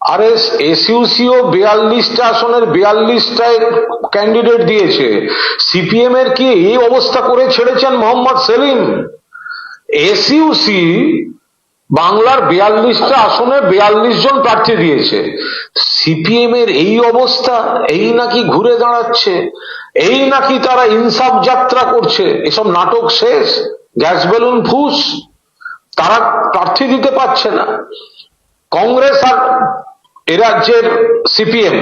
আর S এসইউসিও বিয়াল্লিশটা আসনের বিয়াল্লিশটায় candidate দিয়েছে। সিপিএম এর কি এই অবস্থা করে ছেড়েছেন মোহাম্মদ সেলিম? এসইউসি বাংলার বিয়াল্লিশটা আসনে বিয়াল্লিশ জন প্রার্থী দিয়েছে। সিপিএম এর এই অবস্থা, এই নাকি ঘুরে দাঁড়াচ্ছে, এই নাকি তারা ইনসাফ যাত্রা করছে, এসব নাটক শেষ, গ্যাস বেলুন ফুস। তারা প্রার্থী দিতে পারছে না। কংগ্রেস আর এ রাজ্যের সিপিএম,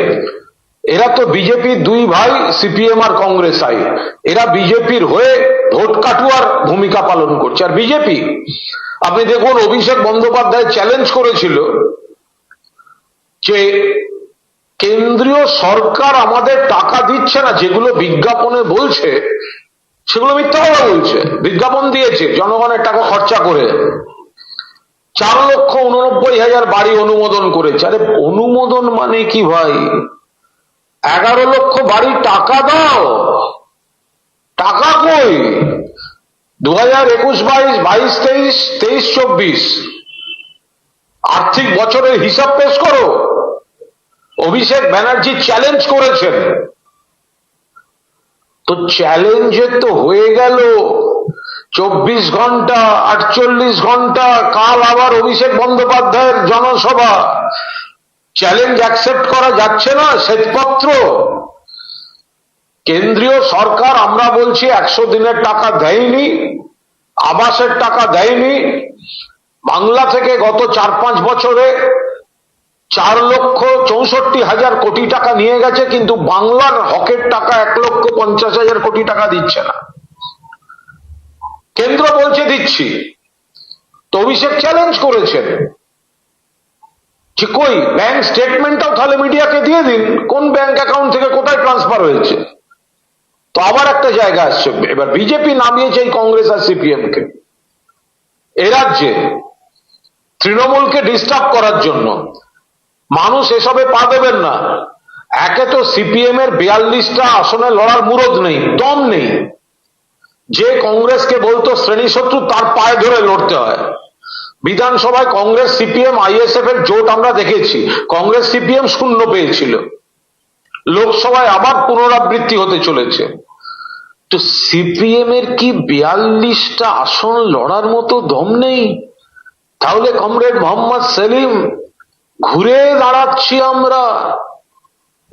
এরা তো বিজেপির দুই ভাই, সিপিএম আর কংগ্রেস আই। এরা বিজেপির হয়ে ভোট কাটুয়ার ভূমিকা পালন করছে। আর বিজেপি, আপনি দেখুন, অভিষেক বন্দ্যোপাধ্যায় চ্যালেঞ্জ করেছিল যে কেন্দ্রীয় সরকার আমাদের টাকা দিচ্ছে না, যেগুলো বিজ্ঞাপনে বলছে, সেগুলো মিথ্যা কথা বলছে। বিজ্ঞাপন দিয়েছে, জনগণের টাকা খরচা করে। চার লক্ষ উননব্বই হাজার বাড়ি অনুমোদন করেছে। আরে অনুমোদন মানে কি ভাই? এগারো লক্ষ বাড়ি টাকা দাও। টাকা কই? দু হাজার একুশ বাইশ বাইশ তেইশ তেইশ চব্বিশ। আর্থিক বছরের হিসাব পেশ করো। অভিষেক ব্যানার্জি চ্যালেঞ্জ করেছেন। তো চ্যালেঞ্জের তো হয়ে গেল। চব্বিশ ঘণ্টা, আটচল্লিশ ঘণ্টা, কাল আবার অভিষেক বন্দ্যোপাধ্যায়ের জনসভা। চ্যালেঞ্জ অ্যাকসেপ্ট করা যাচ্ছে না, শ্বেতপত্র। কেন্দ্রীয় সরকার, আমরা বলছি একশো দিনের টাকা দেয়নি, আবাসের টাকা দেয়নি। বাংলা থেকে গত চার পাঁচ বছরে চার লক্ষ চৌষট্টি হাজার কোটি টাকা নিয়ে গেছে, কিন্তু বাংলার হকের টাকা এক লক্ষ পঞ্চাশ হাজার কোটি টাকা দিচ্ছে না। কেন্দ্র বলছে দিচ্ছি। তো অভিষেক চ্যালেঞ্জ করেছেন। ঠিক কই? ব্যাংক স্টেটমেন্টটাও তাহলে মিডিয়াকে দিয়ে দিন। কোন ব্যাংক অ্যাকাউন্ট থেকে কোথায় ট্রান্সফার হয়েছে? তো আবার একটা জায়গা আসছে। এবার বিজেপি নামিয়েছে এই কংগ্রেস আর সিপিএম কে এ রাজ্যে তৃণমূলকে ডিস্টার্ব করার জন্য মানুষ এসবে পা দেবেন না। একে তো সিপিএম এর বিয়াল্লিশটা আসনে লড়ার মুরদ নেই, দম নেই। যে কংগ্রেসকে বলতো শ্রেণি শত্রু, তার পায়ে ধরে লড়তে হয়। বিধানসভায় কংগ্রেস, সিপিএম, আইএসএফ এর জোট আমরা দেখেছি। কংগ্রেস, সিপিএম শূন্য পেয়েছিল। লোকসভায় আবার পুনরাবৃত্তি হতে চলেছে। তো সিপিএম এর কি বিয়াল্লিশটা আসন লড়ার মতো দম নেই? তাহলে কমরেড মোহাম্মদ সেলিম, ঘুরে দাঁড়াচ্ছি আমরা।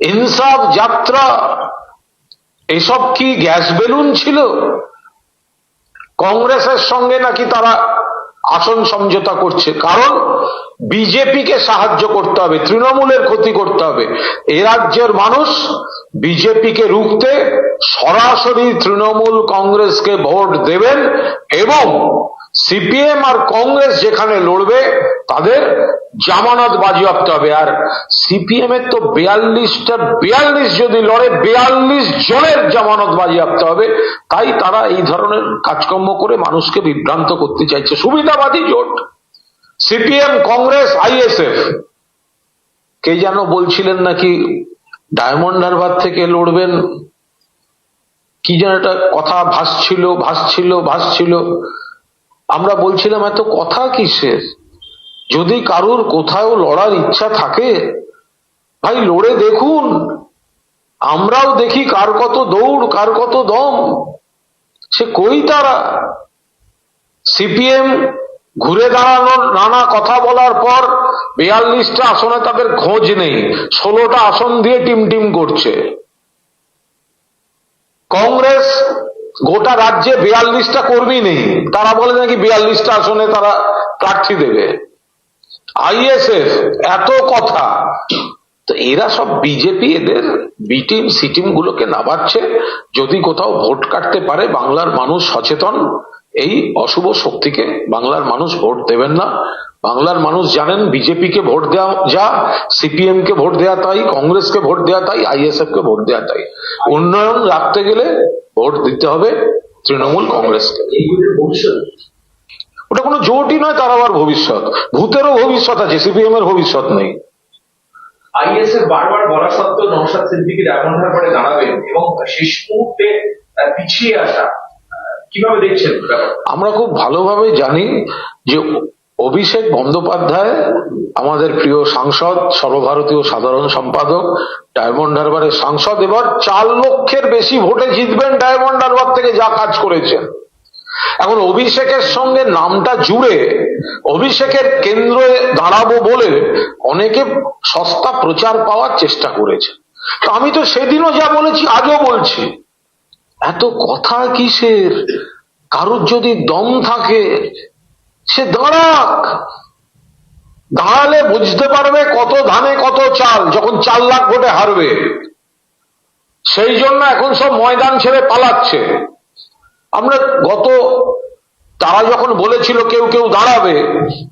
ইনসাফ যাত্রা, এসব কি গ্যাস বেলুন ছিল? কংগ্রেসের সঙ্গে নাকি তারা আসন সমঝোতা করছে। কারণ বিজেপিকে সাহায্য করতে হবে, তৃণমূলের ক্ষতি করতে হবে। এ রাজ্যের মানুষ বিজেপিকে রুখতে সরাসরি তৃণমূল কংগ্রেসকে ভোট দেবেন এবং সিপিএম আর কংগ্রেস যেখানে লড়বে, তাদের জামানত বাজেয়াপ্ত হবে। আর সিপিএম এর তো বিয়াল্লিশটা, বিয়াল্লিশ যদি লড়ে, বিয়াল্লিশ জনের জামানত বাজেয়াপ্ত হবে। তাই তারা এই ধরনের কাজকর্ম করে মানুষকে বিভ্রান্ত করতে চাইছে। সুবিধাবাদী জোট। CPM, Congress, ISF. কে যেন বলছিলেন নাকি ডায়মন্ড হারবার থেকে লড়বেন? কি যেন একটা কথা ভাসছিল ভাসছিল ভাসছিল। আমরা বলছিলাম, এত কথা কিসের? যদি কারুর কোথাও লড়ার ইচ্ছা থাকে, ভাই লড়ে দেখুন। আমরাও দেখি কার কত দৌড়, কার কত দম। সে কই তারা? সিপিএম ঘুরে দাঁড়ানোর নানা কথা বলার পর বিয়াল্লিশটা আসনে তাদের খোঁজ নেই, ষোলোটা আসন দিয়ে টিম টিম করছে। কংগ্রেস গোটা রাজ্যে বিয়াল্লিশটা কর্মী নেই। তারা বলে নাকি বিয়াল্লিশটা আসনে তারা প্রার্থী দেবে। আইএসএফ এত কথা। তো এরা সব বিজেপি এদের বিটিম সিটিম গুলোকে নামাচ্ছে। যদি কোথাও ভোট কাটতে পারে, বাংলার মানুষ সচেতন। এই অশুভ শক্তিকে বাংলার মানুষ ভোট দেবেন না। বাংলার মানুষ জানেন, বিজেপিকে ভোট দেওয়া যা সিপিএম কে ভোট দেওয়া তাই, কংগ্রেসকে ভোট দেওয়া তাই আইএসএফ কে ভোট দেওয়া তাই। উন্নয়ন রাখতে গেলে ভোট দিতে হবে তৃণমূল কংগ্রেসকে। ওটা কোনো জোটই নয় তার আবার ভবিষ্যৎ। ভূতেরও ভবিষ্যৎ আছে সিপিএম এর ভবিষ্যৎ নেই। আইএসএফ বারবার বলা সত্ত্বেও নৌসাদ সিদ্দিকি ডায়মন্ড হারবারে দাঁড়াবেন এবং শেষ মুহূর্তে পিছিয়ে আসা কীভাবে দেখছেন আমরা খুব ভালোভাবে জানি যে অভিষেক বন্দ্যোপাধ্যায়, আমাদের প্রিয় সাংসদ, সর্বভারতীয় সাধারণ সম্পাদক, ডায়মন্ড হারবারের সাংসদ, এবার চার লক্ষের বেশি ভোটে জিতবেন ডায়মন্ড হারবার থেকে যা কাজ করেছেন। এখন অভিষেকের সঙ্গে নামটা জুড়ে অভিষেকের কেন্দ্রে দাঁড়াবো বলে অনেকে সস্তা প্রচার পাওয়ার চেষ্টা করেছে। আমি তো সেদিনও যা বলেছি আজও বলছি। এত কথা কিসের? কারোর যদি দম থাকে সে দাঁড়াক দাঁড়ালে বুঝতে পারবে কত ধানে কত চাল, যখন চার লাখ ভোটে হারবে। সেই জন্য এখন সব ময়দান ছেড়ে পালাচ্ছে। আমরা গত, তারা যখন বলেছিল কেউ কেউ দাঁড়াবে,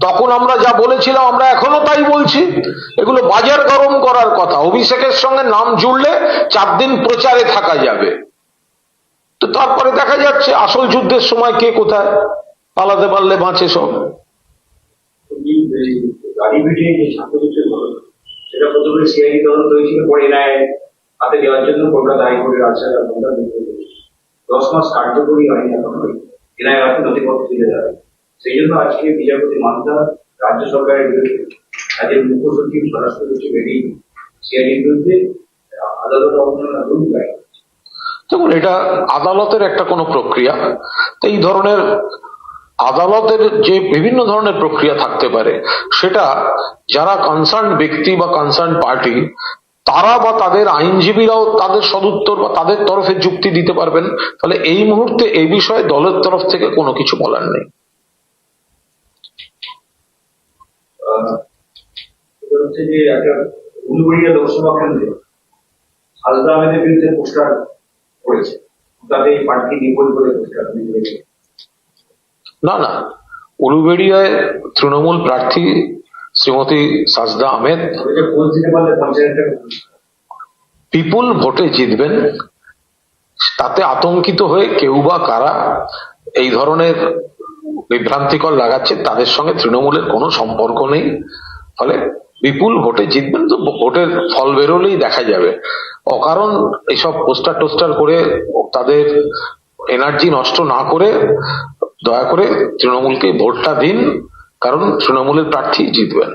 তখন আমরা যা বলেছিলাম, আমরা এখনও তাই বলছি। এগুলো বাজার গরম করার কথা। অভিষেকের সঙ্গে নাম জুড়লে চার দিন প্রচারে থাকা যাবে। তো তারপরে দেখা যাচ্ছে আসল যুদ্ধের সময় কে কোথায়? পালাতে পারলে বাঁচে সব। দশ মাস কার্যকরী এনআইএ নথিপত্র তুলে দেওয়া সেই জন্য আজকে বিচারপতি মান্তা রাজ্য সরকারের বিরুদ্ধে রাজ্যের মুখ্য সচিব স্বরাষ্ট্র সচিব এটি সিআইডির বিরুদ্ধে আদালত অবমাননা রুল দেখুন এটা আদালতের একটা কোনো প্রক্রিয়া। তো এই ধরনের আদালতের যে বিভিন্ন ধরনের প্রক্রিয়া থাকতে পারে, সেটা যারা কনসার্ন ব্যক্তি বা কনসার্ন পার্টি তারা বা তাদের আইনজীবীরাও তাদের সদুত্তর বা তাদের তরফে যুক্তি দিতে পারবেন। তাহলে এই মুহূর্তে এই বিষয়ে দলের তরফ থেকে কোনো কিছু বলার নেই। লোকসভা কেন্দ্রে হালদা আহমেদের বিরুদ্ধে পোস্টার করেছে। তাদের এই প্রার্থী বিপদ করে পোস্টার না না। উলুবেড়িয়ায় তৃণমূল প্রার্থী শ্রীমতী সাজদা আহমেদ পিপুল ভোটে জিতবেন। তাতে আতঙ্কিত হয়ে কেউ বা কারা এই ধরনের বিভ্রান্তিকর লাগাচ্ছে, তাদের সঙ্গে তৃণমূলের কোনো সম্পর্ক নেই। ফলে বিপুল ভোটে জিতবেন তো ভোটের ফল বেরোলেই দেখা যাবে। অকারণ এইসব পোস্টার টোস্টার করে তাদের এনার্জি নষ্ট না করে দয়া করে তৃণমূলকে ভোটটা দিন কারণ তৃণমূলের প্রার্থী জিতবেন।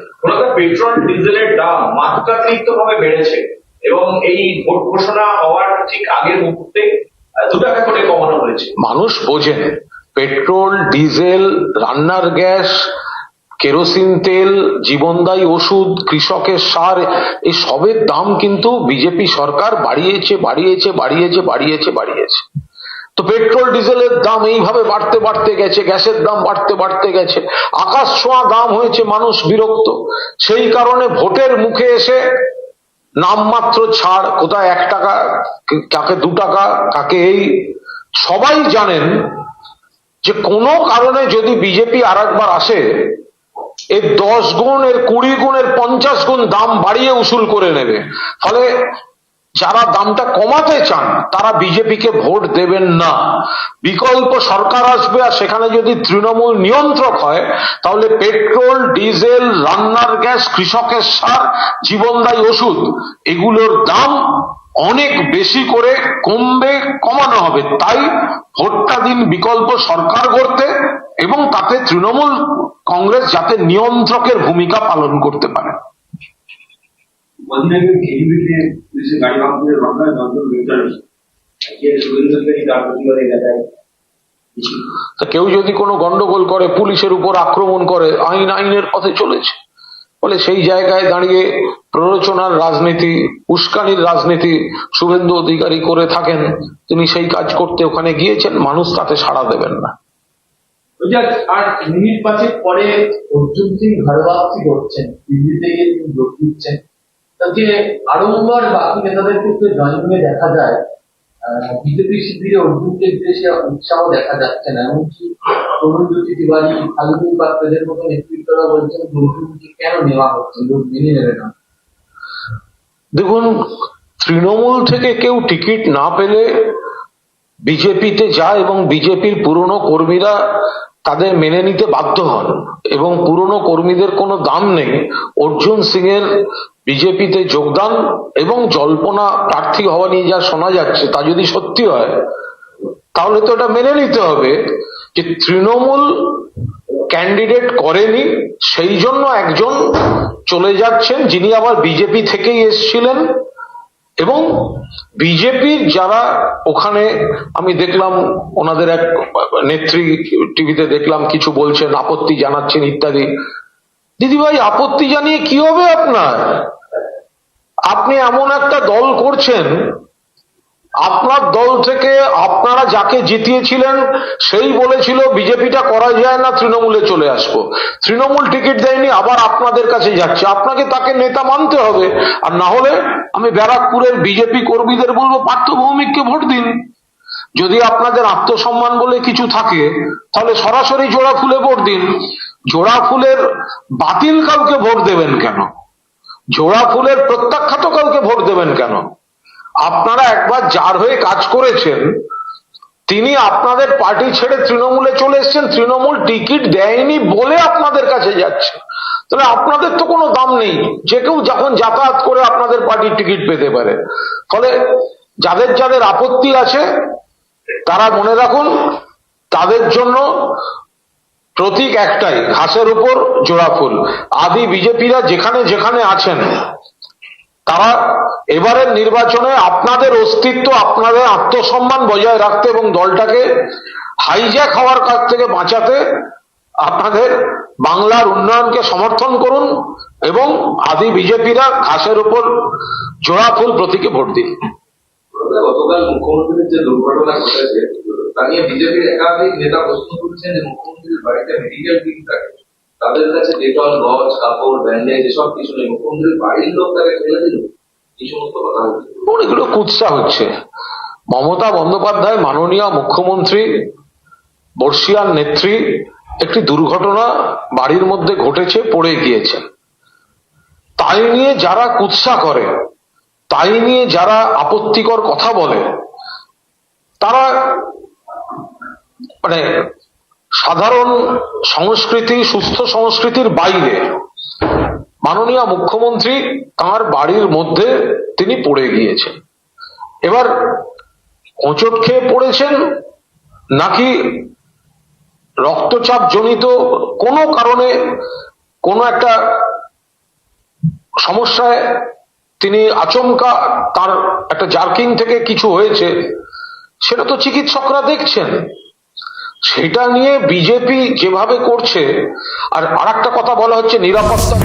পেট্রোল ডিজেলের দাম মাত্রাতিরিক্ত ভাবে বেড়েছে এবং এই ভোট ঘোষণা হওয়ার ঠিক আগের মুহূর্তে দু টাকা করে কমানো হয়েছে। মানুষ বোঝেন পেট্রোল ডিজেল রান্নার গ্যাস কেরোসিন তেল জীবনদায়ী ওষুধ কৃষকের সার এই সবের দাম কিন্তু বিজেপি সরকার বাড়িয়েছে বাড়িয়েছে বাড়িয়েছে বাড়িয়েছে বাড়িয়েছে। তো পেট্রোল, ডিজেলের দাম এইভাবে বাড়তে বাড়তে গেছে, গ্যাসের দাম বাড়তে বাড়তে গেছে, আকাশ ছোঁয়া দাম হয়েছে, মানুষ বিরক্ত। সেই কারণে ভোটের মুখে এসে নামমাত্র ছাড়, কোথায় এক টাকা, কাকে দু টাকা, কাকে এই, সবাই জানেন যে কোনো কারণে যদি বিজেপি আর একবার আসে, এর দশ গুণ, এর কুড়ি গুণ, এর পঞ্চাশ গুণ দাম বাড়িয়ে উসুল করে নেবে। ফলে যারা দামটা কমাতে চান, তারা বিজেপিকে ভোট দেবেন না। বিকল্প সরকার আসবে আর সেখানে যদি তৃণমূল নিয়ন্ত্রক হয়, তাহলে পেট্রোল, ডিজেল, রান্নার গ্যাস, কৃষকের সার, জীবনদায়ী ওষুধ, এগুলোর দাম অনেক বেশি করে কমবে, কমানো হবে। তাই ভোটটা দিন বিকল্প সরকার করতে এবং তাতে তৃণমূল কংগ্রেস যাতে নিয়ন্ত্রকের ভূমিকা পালন করতে পারে। কদিন আগে ঘেরিবিতে পুলিশের গাড়ি ভাঙচুরের ঘটনায় নজর গ্রেপ্তার হয়েছে তা কেউ যদি কোনো গন্ডগোল করে পুলিশের উপর আক্রমণ করে আইন আইনের পথে চলেছে। ফলে সেই জায়গায় দাঁড়িয়ে প্ররোচনার রাজনীতি উস্কানির রাজনীতি শুভেন্দু অধিকারী করে থাকেন। তিনি সেই কাজ করতে ওখানে গিয়েছেন মানুষ তাতে সাড়া দেবেন না। আর মিনিট পাঁচেক পরে অর্জুন সিং ভারবাসী করছেন দিল্লিতে গিয়ে তিনি যোগ দিচ্ছেন। তাকে আড়ম্বর বাকি নেতাদের ক্ষেত্রে দেখা যায় বিজেপি শিবিরে অর্জুনকে ঘিরে সে উৎসাহ দেখা যাচ্ছে না। এমনকি তরুণ জ্যোতি মতো নেতৃত্বরা বলছেন অর্জুনকে কেন নেওয়া হচ্ছে? লোক মেনে নেবে না। দেখুন, তৃণমূল থেকে কেউ টিকিট না পেলে বিজেপিতে যায় এবং বিজেপির পুরনো কর্মীরা তাদের মেনে নিতে বাধ্য হন এবং পুরনো কর্মীদের কোনো দাম নেই। অর্জুন সিং এর বিজেপিতে যোগদান এবং জল্পনা প্রার্থী হওয়া নিয়ে যা শোনা যাচ্ছে, তা যদি সত্যি হয়, তাহলে তো এটা মেনে নিতে হবে যে তৃণমূল ক্যান্ডিডেট করেনি, সেই জন্য একজন চলে যাচ্ছেন যিনি আবার বিজেপি থেকেই এসছিলেন। এবং বিজেপির যারা ওখানে, আমি দেখলাম ওনাদের এক নেত্রী টিভিতে দেখলাম, কিছু বলছেন, আপত্তি জানাচ্ছেন ইত্যাদি। দিদিভাই, আপত্তি জানিয়ে কি হবে আপনার? আপনি এমন একটা দল করছেন আপনার দল থেকে আপনারা যাকে জিতিয়েছিলেন, সেই বলেছিল, বিজেপিটা করা যায় না, তৃণমূলে চলে আসব। তৃণমূল টিকিট দেয়নি, আবার আপনাদের কাছে যাচ্ছে। আপনাকে তাকে নেতা মানতে হবে। আর না হলে আমি ব্যারাকপুরের বিজেপি কর্মীদের বলব পার্থ ভৌমিককে ভোট দিন। যদি আপনাদের আত্মসম্মান বলে কিছু থাকে, তাহলে সরাসরি জোড়া ফুলে ভোট দিন। জোড়া ফুলের বাতিল কাউকে ভোট দেবেন কেন? জোড়া ফুলের প্রত্যাখ্যাত কাউকে ভোট দেবেন কেন? আপনারা একবার যার হয়ে কাজ করেছেন, তিনি আপনাদের পার্টি ছেড়ে তৃণমূলে চলে এসেছেন, তৃণমূল টিকিট দেয়নি বলে আপনাদের কাছে যাচ্ছে। তাহলে আপনাদের তো কোনো দাম নেই, যে কেউ যখন যাতায়াত করে আপনাদের পার্টির টিকিট পেতে পারে। ফলে যাদের যাদের আপত্তি আছে, তারা মনে রাখুন, তাদের জন্য প্রতীক একটাই, ঘাসের উপর জোড়া ফুল। আদি বিজেপিরা যেখানে যেখানে আছেন তারা এবারের নির্বাচনে আপনাদের অস্তিত্ব, আপনাদের আত্মসম্মান বজায় রাখতে এবং দলটাকে হাইজ্যাক হওয়ার কাছ থেকে বাঁচাতে আপনাদের বাংলার উন্নয়নকে সমর্থন করুন এবং আদি বিজেপিরা ঘাসের উপর জোড়া ফুল প্রতীকে ভোট দিন। মুখ্যমন্ত্রীর যে দুর্ঘটনা ঘটেছে, তা নিয়ে বিজেপির একাধিক নেতা প্রশ্ন তুলছেন যে মুখ্যমন্ত্রীর বাড়িতে মেডিকেল টিম থাকে। তাদের কাছে ডেটল গজ কাপড়, ব্যান্ডেজ এসব কিছু নেই। মুখ্যমন্ত্রীর বাড়ির লোক তাকে ফেলে দিল। এই সমস্ত কথা অনেকগুলো কুৎসা হচ্ছে। মমতা বন্দ্যোপাধ্যায়, মাননীয় মুখ্যমন্ত্রী, বর্ষিয়ার নেত্রী, একটি দুর্ঘটনা বাড়ির মধ্যে ঘটেছে, পড়ে গিয়েছেন তাই নিয়ে যারা কুৎসা করে, তাই নিয়ে যারা আপত্তিকর কথা বলে, তারা মানে সাধারণ সংস্কৃতি, সুস্থ সংস্কৃতির বাইরে মাননীয় মুখ্যমন্ত্রী তার বাড়ির মধ্যে তিনি পড়ে গিয়েছেন। এবার হোঁচট খেয়ে পড়েছেন নাকি রক্তচাপ জনিত কোনো কারণে কোনো একটা সমস্যায় তিনি আচমকা তার একটা জার্কিং থেকে কিছু হয়েছে, সেটা তো চিকিৎসকরা দেখছেন। সেটা নিয়ে বিজেপি যেভাবে করছে আর আরেকটা কথা বলা হচ্ছে নিরাপত্তা